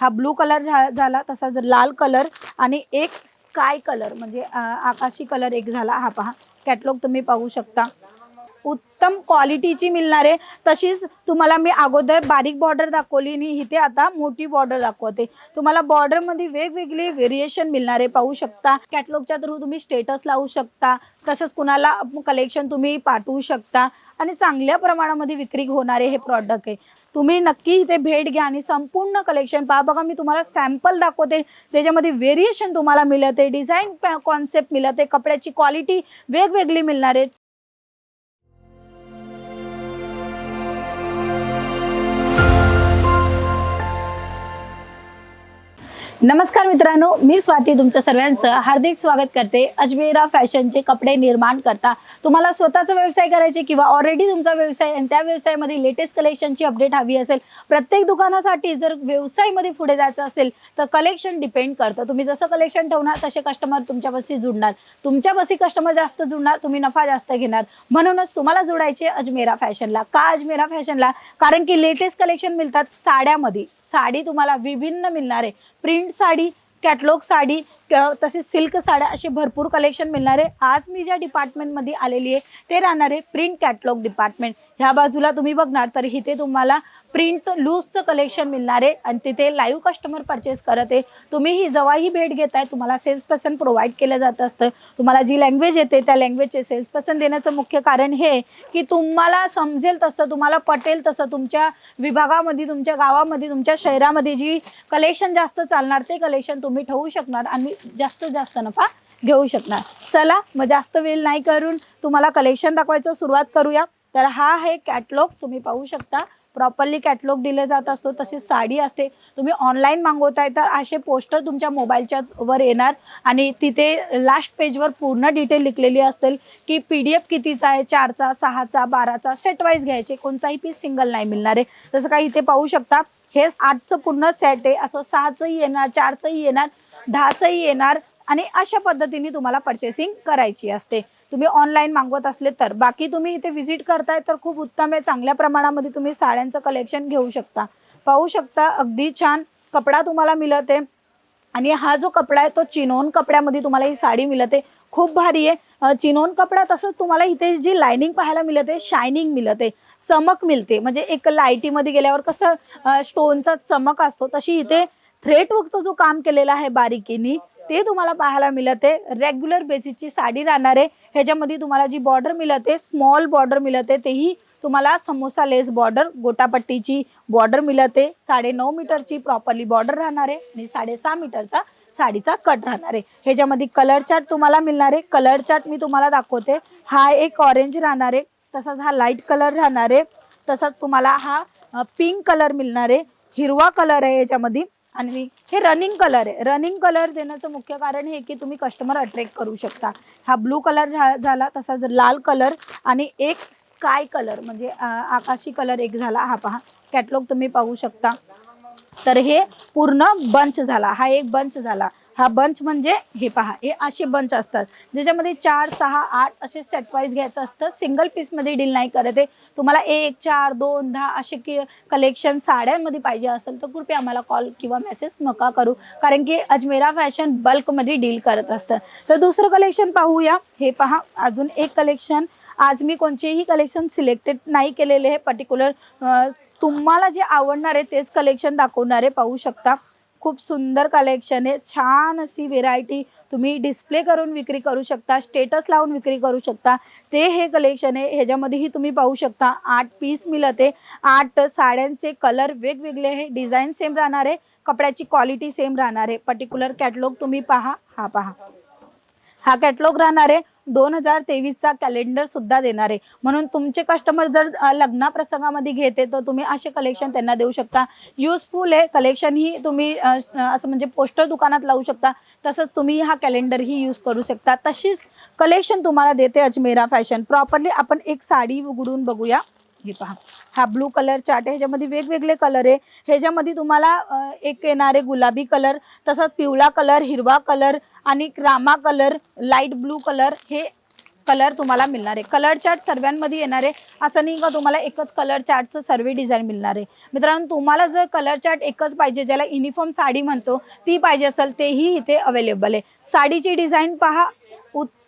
हा blue colour झाला तसाच लाल कलर आणि एक स्काय कलर म्हणजे आकाशी कलर एक झाला. हा पहा कॅटलॉग तुम्ही पाहू शकता. उत्तम क्वालिटीची मिळणार आहे तशीच तुम्हाला मी अगोदर बारीक बॉर्डर दाखवली आणि इथे आता मोठी बॉर्डर दाखवते. तुम्हाला बॉर्डरमध्ये वेगवेगळी व्हेरिएशन मिळणार आहे पाहू शकता. कॅटलॉगच्या थ्रू तुम्ही स्टेटस लावू शकता. तसंच कुणाला कलेक्शन तुम्ही पाठवू शकता. आणि चांगल्या प्रमाणामध्ये विक्री होणारे हे प्रॉडक्ट आहे. तुम्ही नक्की इथे भेट घ्या आणि संपूर्ण कलेक्शन पहा. बघा मी तुम्हाला सॅम्पल दाखवते. त्याच्यामध्ये व्हेरिएशन तुम्हाला मिळत. आहे डिझाईन कॉन्सेप्ट मिळत. आहे कपड्याची क्वालिटी वेगवेगळी मिळणार आहे. नमस्कार मित्रांनो मी स्वाती तुमच्या सर्वांचं हार्दिक स्वागत करते. अजमेरा फॅशनचे कपडे निर्माण करता. तुम्हाला स्वतःचा व्यवसाय करायचे किंवा ऑलरेडी तुमचा व्यवसाय आणि त्या व्यवसायामध्ये लेटेस्ट कलेक्शनची अपडेट हवी असेल प्रत्येक दुकानासाठी जर व्यवसायामध्ये पुढे जायचं असेल तर कलेक्शन डिपेंड करतं. तुम्ही जसं कलेक्शन ठेवणार तसे कस्टमर तुमच्या बसी जुडणार. बसी कस्टमर जास्त जुडणार तुम्ही नफा जास्त घेणार. म्हणूनच तुम्हाला जोडायचे अजमेरा फॅशनला. का अजमेरा फॅशनला? कारण की लेटेस्ट कलेक्शन मिळतात साड्यामध्ये. साडी तुम्हाला विभिन्न मिळणार आहे. प्रिंट साडी कॅटलॉग साडी तसेच सिल्क साड्या असे भरपूर कलेक्शन मिळणार. आहे आज मी ज्या डिपार्टमेंटमध्ये आलेली आहे ते राहणार आहे प्रिंट कॅटलॉग डिपार्टमेंट ह्या बाजूला तुम्ही बघणार तर इथे तुम्हाला प्रिंट लूजचं कलेक्शन मिळणार आहे आणि तिथे लाईव्ह कस्टमर परचेस करत आहे. तुम्हीही जेव्हाही भेट घेताय तुम्हाला सेल्स पर्सन प्रोव्हाइड केलं जात असतं. तुम्हाला जी लँग्वेज येते त्या लँग्वेजचे सेल्स पर्सन देण्याचं मुख्य कारण हे की तुम्हाला समजेल तसं तुम्हाला पटेल तसं तुमच्या विभागामध्ये तुमच्या गावामध्ये तुमच्या शहरामध्ये जी कलेक्शन जास्त चालणार ते कलेक्शन तुम्ही ठेवू शकणार. आणि जास्तीत जास्त नफा घेऊ शकणार. चला मग जास्त वेळ नाही करून तुम्हाला कलेक्शन दाखवायचं सुरुवात करूया. तर हा आहे कॅटलॉग तुम्ही पाहू शकता. प्रॉपरली कॅटलॉग दिले जात असतो तशी साडी असते. तुम्ही ऑनलाईन मागवताय तर असे पोस्टर तुमच्या मोबाईलच्या वर येणार. आणि तिथे लास्ट पेजवर पूर्ण डिटेल लिखलेली असेल की पी डी एफ कितीचा आहे चारचा सहाचा बाराचा सेटवाईज घ्यायचे. कोणताही पीस सिंगल नाही मिळणार आहे. जसं काही इथे पाहू शकता. हे आठचं पूर्ण सेट आहे. असं सहाचंही येणार चारचंही येणार. दहाचंही येणार आणि अशा पद्धतीने तुम्हाला पर्चेसिंग करायची असते. तुम्ही ऑनलाईन मागवत असले तर. बाकी तुम्ही इथे व्हिजिट करताय तर खूप उत्तम आहे. चांगल्या प्रमाणामध्ये तुम्ही साड्यांचं कलेक्शन घेऊ शकता. पाहू शकता अगदी छान कपडा तुम्हाला मिळत. आहे आणि हा जो कपडा आहे तो चिनोन कपड्यामध्ये तुम्हाला ही साडी मिळते. खूप भारी आहे. चिनोन कपडा तसंच तुम्हाला इथे जी लायनिंग पाहायला मिळत आहे शायनिंग मिळत. आहे चमक मिळते. म्हणजे एक लाईटीमध्ये गेल्यावर कसं स्टोनचा चमक असतो तशी इथे थ्रेट वर्कचं जो काम केलेलं आहे बारीकीनी ते तुम्हाला पाहायला मिळत आहे. रेग्युलर बेसिसची साडी राहणार आहे. ह्याच्यामध्ये तुम्हाला जी बॉर्डर मिळत आहे स्मॉल बॉर्डर मिळत आहे तेही तुम्हाला समोसा लेस बॉर्डर गोटापट्टीची बॉर्डर मिळत आहे. साडे नऊ मीटरची प्रॉपरली बॉर्डर राहणार आहे आणि साडेसहा मीटरचा साडीचा कट राहणार आहे. ह्याच्यामध्ये कलर चार्ट तुम्हाला मिळणार आहे. कलर चार्ट मी तुम्हाला दाखवते. हा एक ऑरेंज राहणार आहे. तसाच हा लाइट कलर राहणार आहे. तसाच तुम्हाला हा पिंक कलर मिळणार आहे. हिरवा कलर आहे याच्यामध्ये आणि हे रनिंग कलर आहे. रनिंग कलर देण्याचं मुख्य कारण हे की तुम्ही कस्टमर अट्रॅक्ट करू शकता. हा ब्लू कलर झाला तसाच लाल कलर आणि एक स्काय कलर म्हणजे आकाशी कलर एक झाला. हा पहा कॅटलॉग तुम्ही पाहू शकता. तर हे पूर्ण बंच झाला. हा एक बंच झाला. हा बंच म्हणजे हे पहा हे असे बंच असतात. ज्याच्यामध्ये चार सहा आठ असे सेट वाईज घ्यायचं असतं. सिंगल पीसमध्ये डील नाही करत आहे तुम्हाला एक चार दोन दहा असे की कलेक्शन साड्यांमध्ये पाहिजे असेल तर कृपया आम्हाला कॉल किंवा मेसेज नका करू. कारण की अजमेरा फॅशन बल्कमध्ये डील करत असतं. तर दुसरं कलेक्शन पाहूया. हे पहा अजून एक कलेक्शन आज मी कोणतेही कलेक्शन सिलेक्टेड नाही केलेले हे पर्टिक्युलर तुम्हाला जे आवडणार आहे तेच कलेक्शन दाखवणारे पाहू शकता. खूप सुंदर कलेक्शन आहे. छान अशी व्हेरायटी तुम्ही डिस्प्ले करून विक्री करू शकता स्टेटस लावून विक्री करू शकता. ते हे कलेक्शन आहे. ह्याच्यामध्येही तुम्ही पाहू शकता आठ पीस मिळत आहे. आठ साड्यांचे कलर वेगवेगळे आहे. डिझाईन सेम राहणार आहे. कपड्याची क्वालिटी सेम राहणार आहे. पर्टिक्युलर कॅटलॉग तुम्ही पहा. हा पहा. हा कॅटलॉग राहणार आहे. दोन हजार तेवीसचा कॅलेंडर सुद्धा देणार आहे. म्हणून तुमचे कस्टमर जर लग्ना प्रसंगामध्ये घेते तर तुम्ही असे कलेक्शन त्यांना देऊ शकता. युजफुल आहे कलेक्शन ही तुम्ही असं म्हणजे पोस्टर दुकानात लावू शकता. तसंच तुम्ही हा कॅलेंडरही यूज करू शकता. तशीच कलेक्शन तुम्हाला देते अजमेरा फॅशन प्रॉपरली आपण एक साडी उघडून बघूया. हे. पहा हा ब्लू कलर चार्ट आहे. ह्याच्यामध्ये वेगवेगळे कलर आहे. ह्याच्यामध्ये तुम्हाला एक येणारे गुलाबी कलर तसंच पिवळा कलर हिरवा कलर आणि रामा कलर लाइट ब्लू कलर हे कलर तुम्हाला मिळणार आहे. कलर चार्ट सर्वांमध्ये येणार. आहे असं नाही का तुम्हाला एकच कलर चार्टचं सर्व डिझाईन मिळणार आहे. मित्रांनो तुम्हाला जर कलर चार्ट एकच पाहिजे ज्याला युनिफॉर्म साडी म्हणतो ती पाहिजे असेल तेही इथे अवेलेबल आहे. साडीची डिझाईन पहा.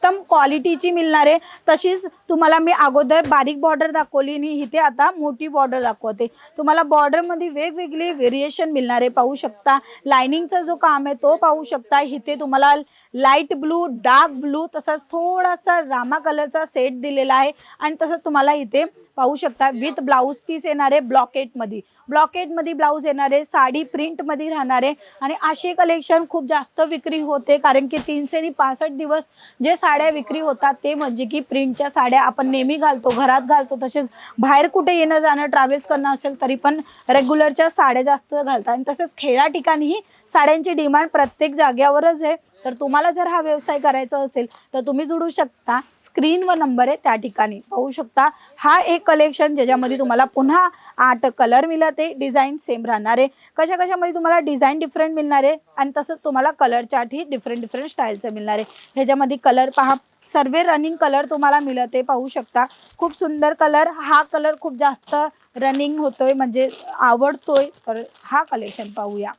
उत्तम क्वालिटीची मिळणार आहे तशीच तुम्हाला मी अगोदर बारीक बॉर्डर दाखवली आणि इथे आता मोठी बॉर्डर दाखवते. तुम्हाला बॉर्डरमध्ये वेगवेगळी व्हेरिएशन मिळणार आहे पाहू शकता. लायनिंगचा जो काम आहे तो पाहू शकता. इथे तुम्हाला लाइट ब्लू डार्क ब्लू तसाच थोडासा रामा कलरचा सेट दिलेला आहे. आणि तसंच तुम्हाला इथे पाहू शकता विथ ब्लाऊज पीस येणार आहे ब्लॉकेटमध्ये ब्लॉकेटमध्ये ब्लाऊज येणार आहे साडी प्रिंटमध्ये राहणार. आहे आणि असे कलेक्शन खूप जास्त विक्री होते कारण की तीनशे आणि पासष्ट दिवस जे साड्या विक्री होतात ते म्हणजे की प्रिंटच्या साड्या आपण नेहमी घालतो घरात घालतो तसेच बाहेर कुठे येणं जाणं ट्रॅव्हल्स करणं असेल तरी पण रेग्युलरच्या साड्या जास्त घालतात. आणि तसेच खेळा ठिकाणीही साड्यांची डिमांड प्रत्येक जाग्यावरच आहे. तर तुम्हाला जर हा व्यवसाय करायचा असेल तर तुम्ही जुडू शकता. स्क्रीनवर नंबर आहे त्या ठिकाणी. पाहू शकता हा एक कलेक्शन ज्याच्यामध्ये तुम्हाला पुन्हा आठ कलर मिळत. आहे डिझाईन सेम राहणार आहे. कशा कशामध्ये तुम्हाला डिझाईन डिफरंट मिळणार आहे? आणि तसंच तुम्हाला कलर चार्टही डिफरंट डिफरंट स्टाईलचं मिळणार आहे. ह्याच्यामध्ये कलर पहा. सर्वे रनिंग कलर तुम्हाला मिळत. पाहू शकता. खूप सुंदर कलर हा कलर खूप जास्त रनिंग होतोय. म्हणजे आवडतोय. तर हा कलेक्शन पाहूया.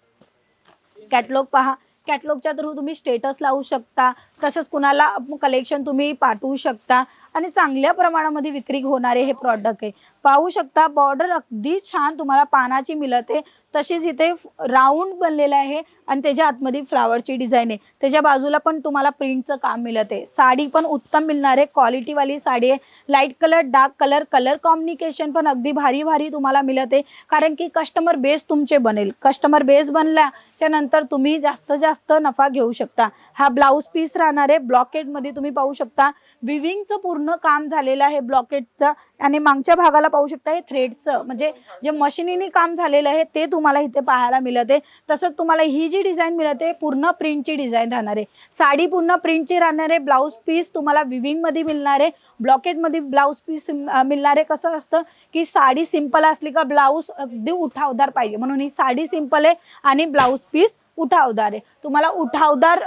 कॅटलॉग पहा. कॅटलॉगच्या थ्रू तुम्ही स्टेटस लावू शकता तसंच कुणाला कलेक्शन तुम्ही पाठवू शकता. आणि चांगल्या प्रमाणामध्ये विक्री होणारे हे प्रॉडक्ट आहे. पाहू शकता बॉर्डर अगदी छान तुम्हाला पानाची मिळत. आहे तशीच इथे राऊंड बनलेलं आहे आणि त्याच्या आतमध्ये फ्लावरची डिझाईन आहे. त्याच्या बाजूला पण तुम्हाला प्रिंटचं काम मिळत. आहे साडी पण उत्तम मिळणार आहे. क्वालिटीवाली साडी आहे. Light colour dark colour colour communication पण अगदी भारी भारी तुम्हाला मिळत. आहे कारण की कस्टमर बेस तुमचे बनेल. कस्टमर बेस बनल्याच्या नंतर तुम्ही जास्त जास्त नफा घेऊ शकता. हा ब्लाऊज पीस राहणार आहे. ब्लॉकेटमध्ये तुम्ही पाहू शकता. विविंगचं पूर्ण काम झालेलं आहे ब्लॉकेटचं आणि मागच्या भागाला पाहू शकता हे थ्रेडचं म्हणजे जे मशिनीने काम झालेलं आहे ते तुम्हाला इथे पाहायला मिळत आहे. तसंच तुम्हाला ही जी डिझाईन मिळत आहे पूर्ण प्रिंटची डिझाईन राहणार आहे. साडी पूर्ण प्रिंटची राहणार आहे ब्लाऊज पीस तुम्हाला विविंगमध्ये मिळणार आहे ब्लॉकेटमध्ये ब्लाऊज पीस मिळणार आहे. कसं असतं की साडी सिंपल असली का ब्लाऊज अगदी उठावदार पाहिजे. म्हणून ही साडी सिंपल आहे आणि ब्लाऊज पीस उठावदार आहे. तुम्हाला उठावदार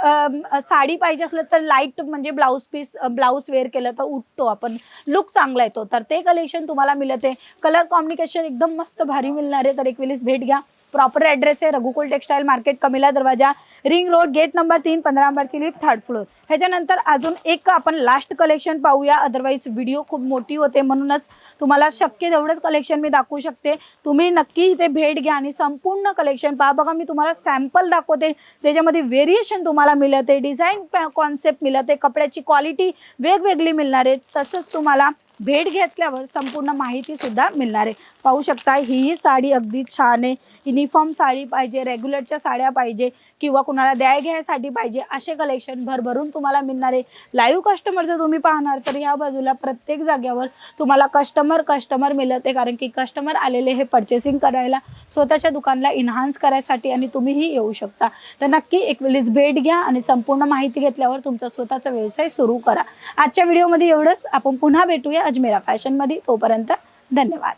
साडी पाहिजे असलं तर लाइट म्हणजे ब्लाऊज पीस ब्लाऊज वेअर केलं तर उठतो आपण. लुक चांगला येतो. तर ते कलेक्शन तुम्हाला मिळत. आहे कलर कॉम्बिनेशन एकदम मस्त भारी मिळणार आहे. तर एक वेळेस भेट घ्या. प्रॉपर ॲड्रेस आहे. रघुकुल टेक्सटाईल मार्केट कमिला दरवाजा रिंग रोड गेट नंबर तीन पंधरा नंबरची लिफ्ट थर्ड फ्लोर ह्याच्यानंतर अजून एक आपण लास्ट कलेक्शन पाहूया. अदरवाईज व्हिडिओ खूप मोठी होते म्हणूनच तुम्हाला शक्य तेवढंच कलेक्शन मी दाखवू शकते. तुम्ही नक्की इथे भेट घ्या आणि संपूर्ण कलेक्शन पहा. बघा मी तुम्हाला सॅम्पल दाखवते. त्याच्यामध्ये व्हेरिएशन तुम्हाला मिळत आहे डिझाईन कॉन्सेप्ट मिळत आहे कपड्याची क्वालिटी वेगवेगळी मिळणार आहे. तसंच तुम्हाला भेट घेतल्यावर संपूर्ण माहितीसुद्धा मिळणार आहे. पाहू शकता ही साडी अगदी छान आहे. युनिफॉर्म साडी पाहिजे रेग्युलरच्या साड्या पाहिजे किंवा कुणाला द्याय घ्यायसाठी पाहिजे असे कलेक्शन भरभरून तुम्हाला मिळणार आहे. लाईव्ह कस्टमर जर तुम्ही पाहणार तर या बाजूला प्रत्येक जाग्यावर तुम्हाला कस्टमर कस्टमर मिळत आहे. कारण की कस्टमर आलेले हे परचेसिंग करायला स्वतःच्या दुकानला इन्हान्स करायसाठी आणि तुम्हीही येऊ शकता. तर नक्की एक वेळेस भेट घ्या आणि संपूर्ण माहिती घेतल्यावर तुमचा स्वतःचा व्यवसाय सुरू करा. आजच्या व्हिडिओमध्ये एवढंच. आपण पुन्हा भेटूया अजमेरा फॅशनमध्ये. तोपर्यंत धन्यवाद.